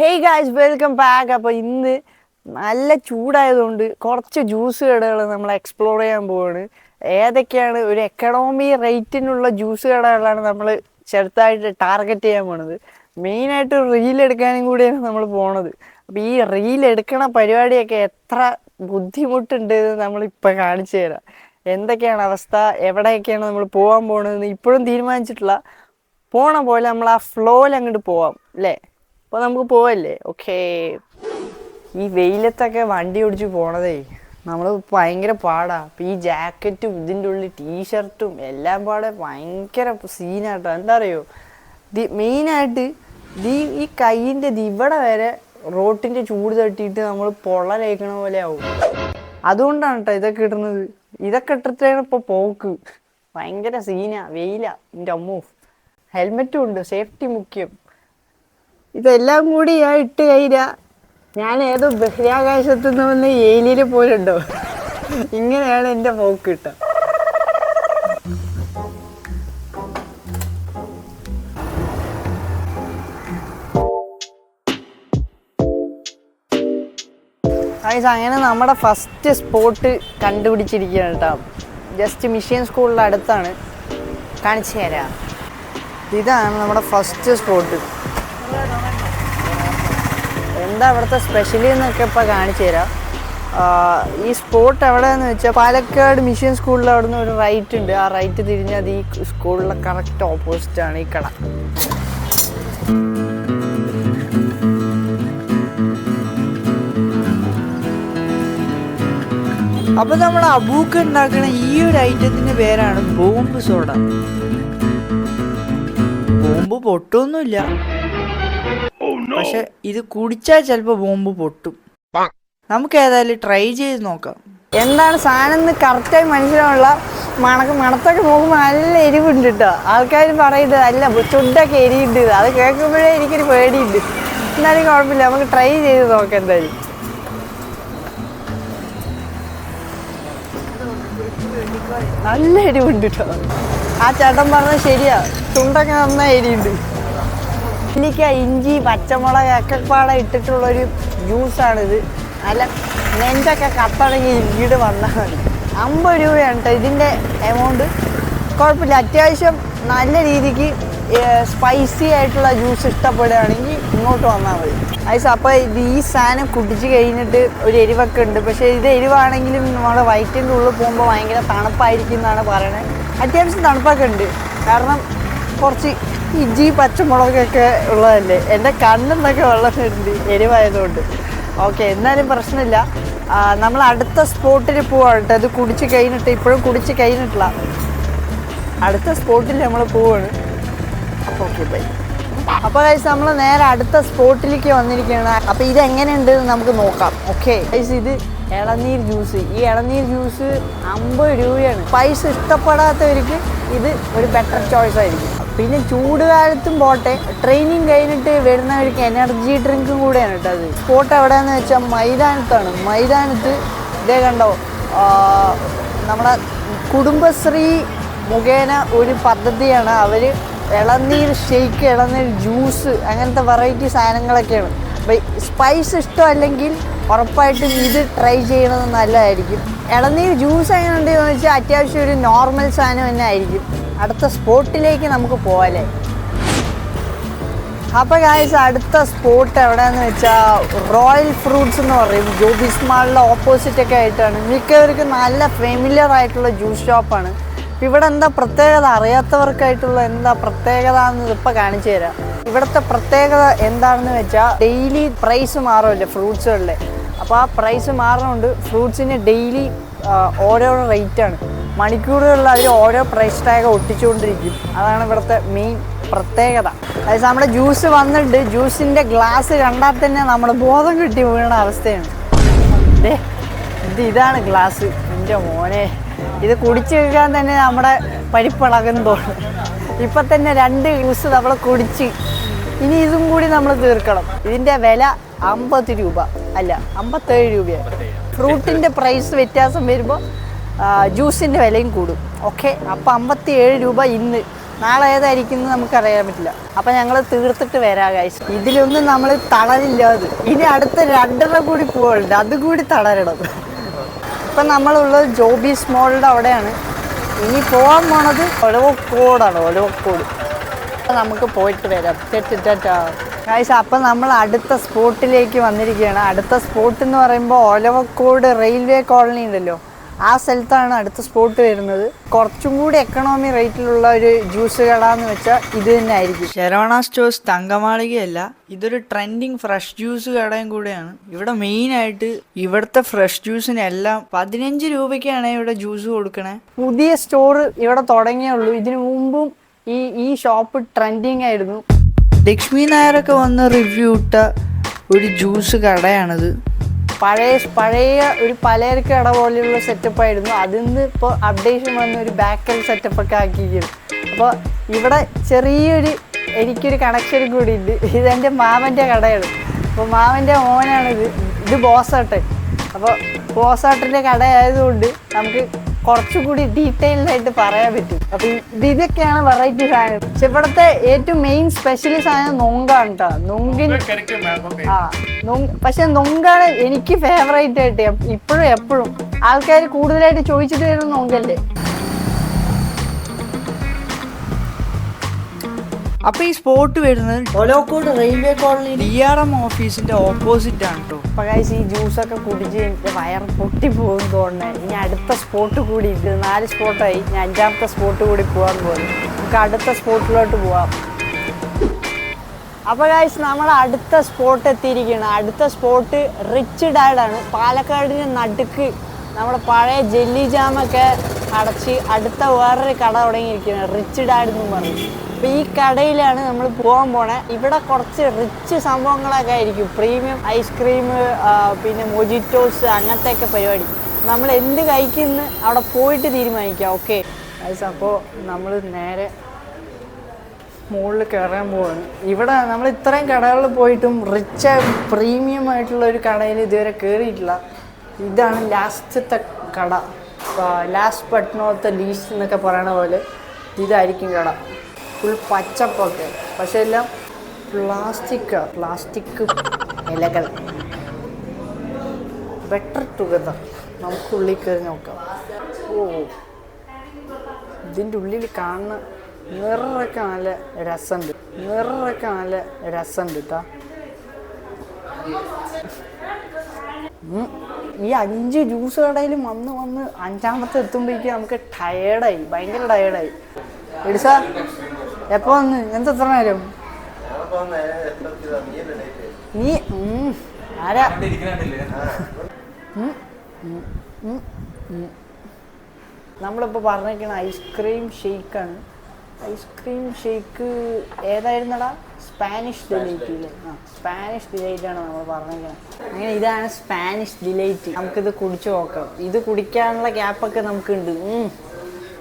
Hey guys welcome back അപ്പോൾ ഇന്ന് നല്ല ചൂടായതുകൊണ്ട് കുറച്ച് ജ്യൂസ് കടകൾ നമ്മൾ എക്സ്പ്ലോർ ചെയ്യാൻ പോവാണ്. ഏതൊക്കെയാണ് ഒരു എക്കണോമി റേറ്റിനുള്ള ജ്യൂസ് കടകളാണ് നമ്മൾ ചെറുതായിട്ട് ടാർഗറ്റ് ചെയ്യാൻ പോണത്. മെയിനായിട്ട് റീൽ എടുക്കാനും കൂടിയാണ് നമ്മൾ പോണത്. അപ്പോൾ ഈ റീൽ എടുക്കണ പരിപാടിയൊക്കെ എത്ര ബുദ്ധിമുട്ടുണ്ട് എന്ന് നമ്മളിപ്പോൾ കാണിച്ചു തരാം. എന്തൊക്കെയാണ് അവസ്ഥ? എവിടെയൊക്കെയാണ് നമ്മൾ പോകാൻ പോകണതെന്ന് ഇപ്പോഴും തീരുമാനിച്ചിട്ടില്ല. പോണ പോലെ നമ്മൾ ആ ഫ്ലോയിൽ അങ്ങോട്ട് പോവാം അല്ലേ? അപ്പോൾ നമുക്ക് പോവല്ലേ? ഓക്കേ ഈ വെയിലത്തൊക്കെ വണ്ടി ഓടിച്ച് പോണതേ നമ്മൾ ഭയങ്കര പാടാ. അപ്പം ഈ ജാക്കറ്റും ഇതിന്റെ ഉള്ളിൽ ടീഷർട്ടും എല്ലാം പാടെ ഭയങ്കര സീനാട്ടോ. എന്താ അറിയോ ദി മെയിനായിട്ട് ദീ ഈ കൈയിന്റെ ഇവിടെ വരെ റോട്ടിന്റെ ചൂട് തട്ടിയിട്ട് നമ്മൾ പൊള്ളലേക്കണ പോലെ ആവും. അതുകൊണ്ടാണ് കേട്ടോ ഇതൊക്കെ ഇടുന്നത്. ഇതൊക്കെ ഇട്ടിട്ടാണ് ഇപ്പോൾ പോക്ക്. ഭയങ്കര സീനാ വെയിലാ. എന്റെ അമ്മൂ. ഹെൽമെറ്റും ഉണ്ട് സേഫ്റ്റി മുഖ്യം. ഇതെല്ലാം കൂടി ഞാൻ ഇട്ട് കഴിഞ്ഞാ ഞാൻ ഏതോ ബഹിരാകാശത്ത് നിന്ന് വന്ന് ഏലിയിൽ പോലുണ്ടോ ഇങ്ങനെയാണ് എന്റെ പോക്ക് കിട്ടുക അങ്ങനെ നമ്മുടെ ഫസ്റ്റ് സ്പോട്ട് കണ്ടുപിടിച്ചിരിക്കുകയാണ് കേട്ടോ. ജസ്റ്റ് മിഷ്യൻ സ്കൂളിന്റെ അടുത്താണ്. കാണിച്ചു തരാം. ഇതാണ് നമ്മുടെ ഫസ്റ്റ് സ്പോട്ട് എന്താ അവിടുത്തെ സ്പെഷ്യലി എന്നൊക്കെ ഇപ്പോൾ കാണിച്ചു തരാം. ഈ സ്പോട്ട് എവിടെയെന്ന് വെച്ചാൽ പാലക്കാട് മിഷൻ സ്കൂളിൽ അവിടെ നിന്ന് ഒരു റൈറ്റ് ഉണ്ട്. ആ റൈറ്റ് തിരിഞ്ഞ് ഈ സ്കൂളിലെ കറക്റ്റ് ആണ് ഈ കട. അപ്പൊ നമ്മൾ അബൂക്ക് ഉണ്ടാക്കുന്ന ഈ ഒരു ഐറ്റത്തിന്റെ പേരാണ് ബോംബ് സോഡ. ബോംബ് പൊട്ടൊന്നുമില്ല. പക്ഷെ ഇത് കുടിച്ചാൽ ചിലപ്പോൾ ബോംബ് പൊട്ടും. നമുക്ക് ഏതായാലും ട്രൈ ചെയ്ത് നോക്കാം. എന്താണ് സാധനം എന്ന് കറക്റ്റായി മനസ്സിലാവുള്ള മണക്ക് മണത്തൊക്കെ നോക്കുമ്പോൾ നല്ല എരിവുണ്ട് കേട്ടോ ആൾക്കാർ പറയുന്നത് അല്ല ചുണ്ടൊക്കെ എരിയുണ്ട് അത് കേൾക്കുമ്പോഴേ എനിക്കൊരു പേടിയുണ്ട്. എന്നാലും കുഴപ്പമില്ല നമുക്ക് ട്രൈ ചെയ്ത് നോക്കാം എന്തായാലും. നല്ല എരിവുണ്ട് കേട്ടോ ആ ചേട്ടൻ പറഞ്ഞത് ശരിയാ. ചുണ്ടൊക്കെ നന്നായി എരിയുണ്ട് നെല്ലിക്ക ഇഞ്ചി പച്ചമുളക് ഒക്കെ പാടെ ഇട്ടിട്ടുള്ളൊരു ജ്യൂസാണിത് നല്ല നെഞ്ചൊക്കെ കത്തടങ്ങി ഇങ്ങോട്ട് വന്നാൽ അമ്പത് രൂപയാണ് കേട്ടോ ഇതിന്റെ എമൗണ്ട് കുഴപ്പമില്ല അത്യാവശ്യം നല്ല രീതിക്ക് സ്പൈസി ആയിട്ടുള്ള ജ്യൂസ് ഇഷ്ടപ്പെടുകയാണെങ്കിൽ ഇങ്ങോട്ട് വന്നാൽ മതി. അയസ് അപ്പോൾ ഇത് ഈ സാധനം കുടിച്ച് കഴിഞ്ഞിട്ട് ഒരു എരിവൊക്കെ ഉണ്ട്. പക്ഷേ ഇത് എരിവാണെങ്കിലും നമ്മുടെ വയറ്റിന്റെ ഉള്ളിൽ പോകുമ്പോൾ ഭയങ്കര തണുപ്പായിരിക്കും എന്നാണ് പറയണത് അത്യാവശ്യം തണുപ്പൊക്കെ ഉണ്ട്. കാരണം കുറച്ച് ഇഞ്ചി പച്ചമുളകൊക്കെ ഉള്ളതല്ലേ? എന്റെ കണ്ണെന്നൊക്കെ വെള്ളം വരുന്നുണ്ട് എരിവായതുകൊണ്ട്. ഓക്കെ എന്നാലും പ്രശ്നമില്ല. നമ്മൾ അടുത്ത സ്പോട്ടിൽ പോവാണ് അത് കുടിച്ച് കഴിഞ്ഞിട്ട് ഇപ്പോഴും കുടിച്ച് കഴിഞ്ഞിട്ടില്ല. അടുത്ത സ്പോട്ടിൽ നമ്മൾ പോവാണ്. Okay bye. അപ്പോൾ കഴിച്ച് നമ്മൾ നേരെ അടുത്ത സ്പോട്ടിലേക്ക് വന്നിരിക്കുകയാണ്. അപ്പോൾ ഇതെങ്ങനെയുണ്ട് നമുക്ക് നോക്കാം. ഓക്കെ കഴിച്ച് ഇത് ഇളനീർ ജ്യൂസ്. ഈ ഇളനീർ ജ്യൂസ് അമ്പത് രൂപയാണ്. പൈസ ഇഷ്ടപ്പെടാത്തവർക്ക് ഇത് ഒരു ബെറ്റർ ചോയ്സ് ആയിരിക്കും. പിന്നെ ചൂട് കാലത്തും പോട്ടെ ട്രെയിനിങ് കഴിഞ്ഞിട്ട് വരുന്ന വഴിക്ക് എനർജി ഡ്രിങ്കും കൂടെയാണ് കേട്ടോ അത്. സ്പോട്ട് എവിടെയാണെന്ന് വെച്ചാൽ മൈതാനത്താണ്. മൈതാനത്ത് ഇതേ കണ്ടോ നമ്മുടെ കുടുംബശ്രീ മുഖേന ഒരു പദ്ധതിയാണ്. അവർ ഇളനീർ ഷെയ്ക്ക് ഇളനീർ ജ്യൂസ് അങ്ങനത്തെ വെറൈറ്റി സാധനങ്ങളൊക്കെയാണ്. അപ്പോൾ സ്പൈസ് ഇഷ്ടമല്ലെങ്കിൽ ഉറപ്പായിട്ടും ഇത് ട്രൈ ചെയ്യണത് നല്ലതായിരിക്കും. ഇളനീർ ജ്യൂസ് എങ്ങനെ ഉണ്ടെന്ന് വെച്ചാൽ അത്യാവശ്യം ഒരു നോർമൽ സാധനം തന്നെ ആയിരിക്കും. അടുത്ത സ്പോട്ടിലേക്ക് നമുക്ക് പോകാല്ലേ അപ്പോൾ ഗായ്സ് അടുത്ത സ്പോട്ട് എവിടെയെന്ന് വെച്ചാൽ റോയൽ ഫ്രൂട്ട്സ് എന്ന് പറയും. ജോബിസ് മാളിലെ ഓപ്പോസിറ്റ് ഒക്കെ ആയിട്ടാണ്. മിക്കവർക്കും നല്ല ഫെമിലിയർ ആയിട്ടുള്ള ജ്യൂസ് ഷോപ്പാണ് ഇവിടെ എന്താ പ്രത്യേകത? അറിയാത്തവർക്കായിട്ടുള്ള എന്താ പ്രത്യേകത എന്ന് ഇപ്പം കാണിച്ചു തരാം. ഇവിടുത്തെ പ്രത്യേകത എന്താണെന്ന് വെച്ചാൽ ഡെയിലി പ്രൈസ് മാറുമല്ലേ ഫ്രൂട്ട്സുകളിലെ അപ്പോൾ ആ പ്രൈസ് മാറുന്നുണ്ട് ഫ്രൂട്ട്സിന് ഡെയിലി ഓരോരോ റേറ്റാണ് മണിക്കൂറുകളിൽ അതിൽ ഓരോ പ്രൈസ് ടാഗ് ഒട്ടിച്ചുകൊണ്ടിരിക്കും. അതാണ് ഇവിടുത്തെ മെയിൻ പ്രത്യേകത. അതായത് നമ്മുടെ ജ്യൂസ് വന്നിട്ട് ജ്യൂസിന്റെ ഗ്ലാസ് കണ്ടാൽ തന്നെ നമ്മുടെ ബോധം കിട്ടി വീണ അവസ്ഥയാണ്. ദേ ഇത് ഇതാണ് ഗ്ലാസ് എന്റെ മോനെ ഇത് കുടിച്ചു കഴിക്കാൻ തന്നെ നമ്മുടെ പരിപ്പിളകും തോന്നും. ഇപ്പം തന്നെ രണ്ട് ജ്യൂസ് നമ്മൾ കുടിച്ച്. ഇനി ഇതും കൂടി നമ്മൾ തീർക്കണം. ഇതിന്റെ വില അമ്പത് രൂപ. അല്ല അമ്പത്തേഴ് രൂപയാണ് ഫ്രൂട്ടിന്റെ പ്രൈസ് വ്യത്യാസം വരുമ്പോൾ ജ്യൂസിന്റെ വിലയും കൂടും. ഓക്കെ? അപ്പോൾ അമ്പത്തി ഏഴ് രൂപ ഇന്ന്. നാളെ ഏതായിരിക്കും നമുക്കറിയാൻ പറ്റില്ല. അപ്പം ഞങ്ങൾ തീർത്തിട്ട് വരാം ഗൈസ് ഇതിലൊന്നും നമ്മൾ തളരില്ല അത്. ഇനി അടുത്ത രണ്ടര കൂടി പോകലുണ്ട് അതുകൂടി തളരണത് തളരണം. ഇപ്പം നമ്മളുള്ളത് ജോബീസ് മോളുടെ അവിടെയാണ്. ഇനി പോകാൻ പോണത് ഒലവക്കോടാണ് ഒലവക്കോട്. നമുക്ക് പോയിട്ട് വരാം. തെറ്റിട്ടാ കാഴ്ച അപ്പം നമ്മൾ അടുത്ത സ്പോട്ടിലേക്ക് വന്നിരിക്കുകയാണ്. അടുത്ത സ്പോട്ട് എന്ന് പറയുമ്പോൾ ഒലവക്കോട് റെയിൽവേ കോളനി ഉണ്ടല്ലോ. ആ സ്ഥലത്താണ് അടുത്ത സ്പോട്ട് വരുന്നത്. കുറച്ചും കൂടി എക്കണോമി റേറ്റിലുള്ള ഒരു ജ്യൂസ് കട എന്ന് വെച്ചാൽ ഇത് തന്നെ ആയിരിക്കും. ശരവണ സ്റ്റോഴ്സ് തങ്കമാളികയല്ല ഇതൊരു ട്രെൻഡിങ് ഫ്രഷ് ജ്യൂസ് കടയും കൂടെയാണ്. ഇവിടെ മെയിൻ ആയിട്ട് ഇവിടുത്തെ ഫ്രഷ് ജ്യൂസിനെല്ലാം പതിനഞ്ച് രൂപയ്ക്കാണ് ഇവിടെ ജ്യൂസ് കൊടുക്കണേ. പുതിയ സ്റ്റോർ ഇവിടെ തുടങ്ങിയുള്ളൂ ഇതിനു മുമ്പും ഈ ഈ ഷോപ്പ് ട്രെൻഡിങ് ആയിരുന്നു. ലക്ഷ്മി നായരൊക്കെ വന്ന് റിവ്യൂ ഇട്ട ഒരു ജ്യൂസ് കടയാണിത്. പഴയ പഴയ ഒരു പലചരക്ക് കട പോലെയുള്ള സെറ്റപ്പ് ആയിരുന്നു. അതിൽ നിന്ന് ഇപ്പോൾ അപ്ഡേഷൻ വന്ന് ഒരു ബാക്കൽ സെറ്റപ്പൊക്കെ ആക്കിയിരിക്കും അപ്പോൾ ഇവിടെ ചെറിയൊരു എനിക്കൊരു കണക്ഷൻ കൂടി ഉണ്ട്. ഇതെന്റെ മാമന്റെ കടയാണ്. അപ്പോൾ മാമന്റെ മോനാണിത്. ഇത് ബോസാട്ടൻ. അപ്പോൾ ബോസാട്ടന്റെ കട ആയതുകൊണ്ട് നമുക്ക് കുറച്ചുകൂടി ഡീറ്റെയിൽഡ് ആയിട്ട് പറയാൻ പറ്റും. അപ്പൊ ഇത് ഇതൊക്കെയാണ് വെറൈറ്റി സാധനം. പക്ഷെ ഇവിടുത്തെ ഏറ്റവും മെയിൻ സ്പെഷ്യൽ സാധനം നൊങ്കാണ് കേട്ടോ നൊങ്കിന് ആ പക്ഷെ നൊങ്കാണ് എനിക്ക് ഫേവറേറ്റ് ആയിട്ട്. ഇപ്പോഴും എപ്പോഴും ആൾക്കാർ കൂടുതലായിട്ട് ചോദിച്ചിട്ട് വരുന്ന നൊങ്കല്ലേ? അപ്പൊ ഈ സ്പോട്ട് വരുന്നത് Olavakkode railway colony D R M ഓഫീസിന്റെ ഓപ്പോസിറ്റ് ആണ് കേട്ടോ അപ്പൊ ഈ ജ്യൂസൊക്കെ കുടിച്ച് എനിക്ക് വയർ പൊട്ടി പോകും തോന്നുന്നത് ഇനി അടുത്ത സ്പോട്ട് കൂടി ഇത് നാല് സ്പോട്ടായി ഇനി അഞ്ചാമത്തെ സ്പോട്ട് കൂടി പോകാൻ പോകുന്നു. നമുക്ക് അടുത്ത സ്പോട്ടിലോട്ട് പോവാം. അപ്പോൾ ഗായ്സ് നമ്മൾ അടുത്ത സ്പോട്ട് എത്തിയിരിക്കുകയാണ്. അടുത്ത സ്പോട്ട് റിച്ച് ഡാഡാണ് പാലക്കാടിന് നടുക്ക് നമ്മുടെ പഴയ ജെല്ലി ജാമൊക്കെ അടച്ച് അടുത്ത വേറൊരു കട തുടങ്ങിയിരിക്കുകയാണ്. റിച്ച് ഡാഡ് എന്ന് പറയും. അപ്പോൾ ഈ കടയിലാണ് നമ്മൾ പോകാൻ പോണേ. ഇവിടെ കുറച്ച് റിച്ച് സംഭവങ്ങളൊക്കെ ആയിരിക്കും. പ്രീമിയം ഐസ്ക്രീം പിന്നെ മൊജിറ്റോസ് അങ്ങനത്തെ ഒക്കെ പരിപാടി. നമ്മൾ എന്ത് കഴിക്കുന്നു അവിടെ പോയിട്ട് തീരുമാനിക്കാം. ഓക്കെ അപ്പോൾ നമ്മൾ നേരെ മുകളിൽ കയറാൻ പോവാണ്. ഇവിടെ നമ്മൾ ഇത്രയും കടകളിൽ പോയിട്ടും റിച്ച് പ്രീമിയം ആയിട്ടുള്ള ഒരു കടയിൽ ഇതുവരെ കയറിയിട്ടില്ല ഇതാണ് ലാസ്റ്റത്തെ കട. ലാസ്റ്റ് ബട്ട് നോട്ട് ലീസ്റ്റ് എന്നൊക്കെ പറയണ പോലെ ഇതായിരിക്കും കട. ഫുൾ പച്ചപ്പൊക്കെ. പക്ഷെ എല്ലാം പ്ലാസ്റ്റിക് പ്ലാസ്റ്റിക് ഇലകൾ. ബെറ്റർ ടുഗദർ നമുക്ക് ഉള്ളിൽ കയറി നോക്കാം. ഓ ഇതിന്റെ ഉള്ളിൽ കാണുന്ന നിറൊക്കെ നല്ല രസമുണ്ട്. നിറൊക്കെ നല്ല രസമുണ്ട് കേട്ടോ. ഈ അഞ്ച് ജ്യൂസ് കടയിലും വന്ന് വന്ന് അഞ്ചാമത്തെ എത്തുമ്പോഴേക്കും നമുക്ക് ടയേർഡായി ഭയങ്കര ടയേർഡായി എടിസ എപ്പോ വന്ന്? എന്ത് എത്ര നേരം? നീ ഉം, ആരാ. നമ്മളിപ്പോൾ പറഞ്ഞിരിക്കുന്ന ഐസ്ക്രീം ഷെയ്ക്കാണ് ഐസ്ക്രീം ഷെയ്ക്ക് ഏതായിരുന്നടാ? സ്പാനിഷ് ഡിലൈറ്റ് ഇല്ലേ? ആ സ്പാനിഷ് ഡിലൈറ്റ് ആണ് നമ്മൾ പറഞ്ഞിരിക്കുന്നത് അങ്ങനെ ഇതാണ് സ്പാനിഷ് ഡിലൈറ്റ് നമുക്കിത് കുടിച്ചു നോക്കാം ഇത് കുടിക്കാനുള്ള ഗ്യാപ്പൊക്കെ നമുക്കുണ്ട്. ഉം.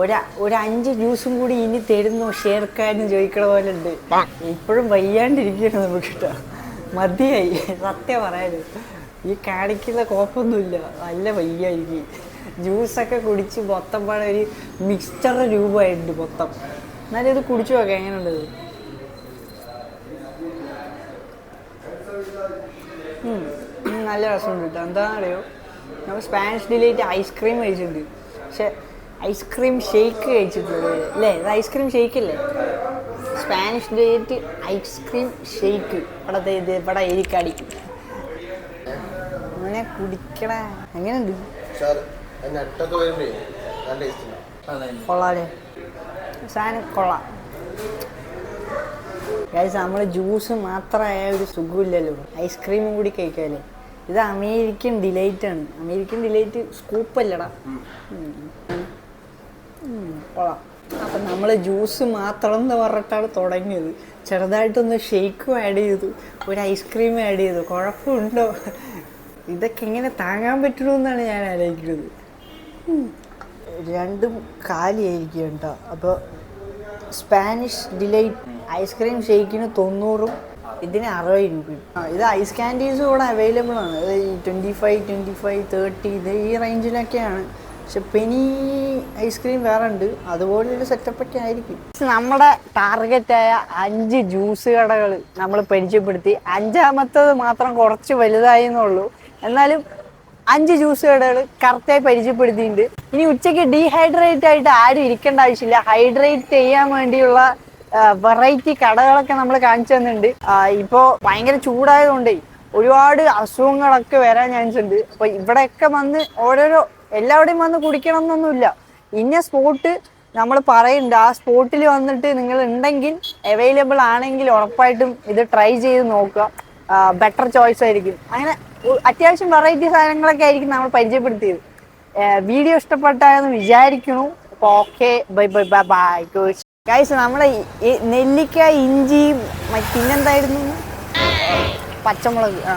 ഒരു ഒരു അഞ്ച് ജ്യൂസും കൂടി ഇനി തരുന്നു. ഷെയർക്കാരന് ചോദിക്കണ പോലെ ഉണ്ട് ഇപ്പോഴും വയ്യാണ്ടിരിക്കുകയാണ് നമുക്ക് കേട്ടോ മതിയായി. സത്യം പറയാനും ഈ കാണിക്കുന്ന കുഴപ്പമൊന്നുമില്ല നല്ല വയ്യായിരിക്കും. ജ്യൂസൊക്കെ കുടിച്ച് മൊത്തം പാടെ ഒരു മിക്സ്ചർ രൂപമായിട്ടുണ്ട് മൊത്തം. എന്നാലും ഇത് കുടിച്ചു നോക്കാം എങ്ങനെയുള്ളത്? നല്ല രസമുണ്ട് കേട്ടോ. എന്താണെന്നറിയോ? നമ്മൾ സ്പാനിഷ് ഡിലേറ്റ് ഐസ്ക്രീം കഴിച്ചിട്ടുണ്ട്. പക്ഷെ ഐസ്ക്രീം ഷേക്ക് കഴിച്ചിട്ടുള്ളത് അല്ലേ? ഇത് ഐസ്ക്രീം ഷേക്ക് അല്ലേ? Spanish date ice cream shake. ഇവിടെ ഇത് ഇവിടെ എരിക്കടി അങ്ങനെ കുടിക്കണ. അങ്ങനെയുണ്ട് കൊള്ളാലേ. സാധനം കൊള്ളാം. ഗൈസ് നമ്മൾ ജ്യൂസ് മാത്രമായ ഒരു സുഖമില്ലല്ലോ. ഐസ്ക്രീമും കൂടി കഴിക്കാമല്ലേ ഇത് അമേരിക്കൻ ഡിലൈറ്റ് ആണ്. അമേരിക്കൻ ഡിലൈറ്റ് സ്കൂപ്പ് അല്ലടാ. ഉം. ഉം, അപ്പം നമ്മൾ ജ്യൂസ് മാത്രം എന്ന് പറഞ്ഞിട്ടാണ് തുടങ്ങിയത്. ചെറുതായിട്ടൊന്ന് ഷേക്കും ആഡ് ചെയ്തു. ഒരു ഐസ്ക്രീം ആഡ് ചെയ്തു. കുഴപ്പമുണ്ടോ ഇതൊക്കെ എങ്ങനെ താങ്ങാൻ പറ്റുമെന്നാണ് ഞാൻ ആലോചിക്കുന്നത്. രണ്ടും കാലിയായിരിക്കും കേട്ടോ. അപ്പോൾ സ്പാനിഷ് ഡിലൈറ്റ് ഐസ്ക്രീം ഷേക്കിന് തൊണ്ണൂറും ഇതിന് അറുപത് രൂപയും. ഇത് ഐസ് ക്യാൻഡീസും ഇവിടെ അവൈലബിൾ ആണ്. Twenty five twenty five thirty ഇത് ഈ റേഞ്ചിലൊക്കെയാണ് പക്ഷെ പെനി ഐസ്ക്രീം വേറെ ഉണ്ട്. അതുപോലൊരു സെറ്റപ്പൊക്കെ ആയിരിക്കും. നമ്മുടെ ടാർഗറ്റായ അഞ്ച് ജ്യൂസ് കടകൾ നമ്മൾ പരിചയപ്പെടുത്തി. അഞ്ചാമത്തത് മാത്രം കുറച്ച് വലുതായി എന്നുള്ളൂ. എന്നാലും അഞ്ച് ജ്യൂസ് കടകൾ കറക്റ്റായി പരിചയപ്പെടുത്തിയിട്ടുണ്ട്. ഇനി ഉച്ചയ്ക്ക് ഡീഹൈഡ്രേറ്റ് ആയിട്ട് ആരും ഇരിക്കേണ്ട ആവശ്യമില്ല. ഹൈഡ്രേറ്റ് ചെയ്യാൻ വേണ്ടിയുള്ള വെറൈറ്റി കടകളൊക്കെ നമ്മൾ കാണിച്ചു തന്നിട്ടുണ്ട്. ഇപ്പോൾ ഭയങ്കര ചൂടായതുകൊണ്ടേ ഒരുപാട് അസുഖങ്ങളൊക്കെ വരാൻ ചാൻസ് ഉണ്ട്. അപ്പൊ ഇവിടെയൊക്കെ വന്ന് ഓരോരോ എല്ലാവിടെയും വന്ന് കുടിക്കണം എന്നൊന്നുമില്ല ഇന്ന സ്പോട്ട് നമ്മൾ പറയുന്നുണ്ട് ആ സ്പോട്ടിൽ വന്നിട്ട് നിങ്ങൾ ഉണ്ടെങ്കിൽ അവൈലബിൾ ആണെങ്കിൽ ഉറപ്പായിട്ടും ഇത് ട്രൈ ചെയ്ത് നോക്കുക. ബെറ്റർ ചോയ്സ് ആയിരിക്കും. അങ്ങനെ അത്യാവശ്യം വെറൈറ്റി സാധനങ്ങളൊക്കെ ആയിരിക്കും നമ്മൾ പരിചയപ്പെടുത്തിയത്. വീഡിയോ ഇഷ്ടപ്പെട്ടായെന്ന് വിചാരിക്കുന്നു. Okay bye bye bye bye guys ഈ നെല്ലിക്ക ഇഞ്ചി പിന്നെന്തായിരുന്നു? പച്ചമുളക് ആ.